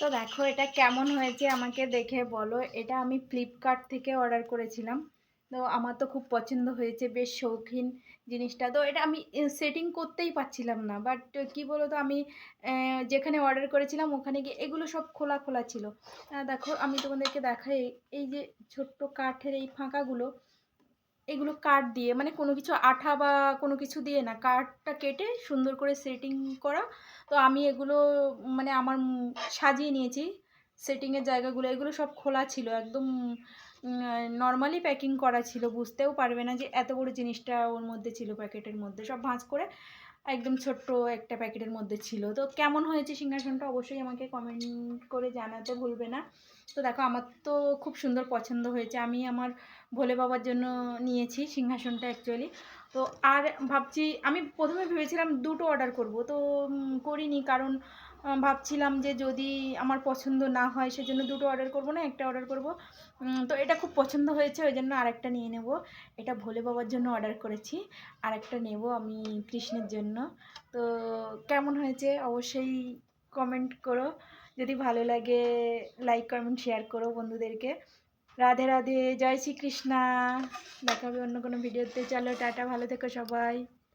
তো দেখো এটা কেমন হয়েছে আমাকে দেখে বলো। এটা আমি ফ্লিপকার্ট থেকে অর্ডার করেছিলাম। তো আমার তো খুব পছন্দ হয়েছে, বেশ শৌখিন জিনিসটা। তো এটা আমি সেটিং করতেই পারছিলাম না। বাট কি বলো তো আমি যেখানে অর্ডার করেছিলাম ওখানে গিয়ে এগুলো সব খোলা খোলা ছিল। দেখো, আমি তোমাদেরকে দেখাই। এই যে ছোট্ট কাঠের এই ফাঁকাগুলো এগুলো কাঠ দিয়ে মানে কোনো কিছু আঠা বা কোনো কিছু দিয়ে না, কাঠটা কেটে সুন্দর করে সেটিং করা। তো আমি এগুলো মানে আমার সাজিয়ে নিয়েছি। সেটিংয়ের জায়গাগুলো, এগুলো সব খোলা ছিল, একদম নর্মালি প্যাকিং করা ছিল, বুঝতেও পারবে না যে এত বড় জিনিসটা ওর মধ্যে ছিল প্যাকেটের মধ্যে। সব ভাঁজ করে একদম ছোট্ট একটা প্যাকেটের মধ্যে ছিল। তো কেমন হয়েছে সিংহাসনটা অবশ্যই আমাকে কমেন্ট করে জানাতে ভুলবে না। তো দেখো, আমার তো খুব সুন্দর পছন্দ হয়েছে। আমি আমার ভোলে বাবার জন্য নিয়েছি সিংহাসনটা অ্যাকচুয়ালি তো আর ভাবছি, আমি প্রথমে ভেবেছিলাম দুটো অর্ডার করব। তো করিনি কারণ ভাবছিলাম যে যদি আমার পছন্দ না হয় সেজন্য দুটো অর্ডার করব না, একটা অর্ডার করব। তো এটা খুব পছন্দ হয়েছে, ওই জন্য আরেকটা নিয়ে নেব। এটা ভোলে বাবার জন্য অর্ডার করেছি, আরেকটা নেব আমি কৃষ্ণের জন্য। তো কেমন হয়েছে অবশ্যই কমেন্ট করো। যদি ভালো লাগে লাইক কমেন্ট শেয়ার করো বন্ধুদেরকে। রাধে রাধে, জয় শ্রীকৃষ্ণা। দেখা হবে অন্য কোনো ভিডিওতে চলো, টাটা, ভালো থেকো সবাই।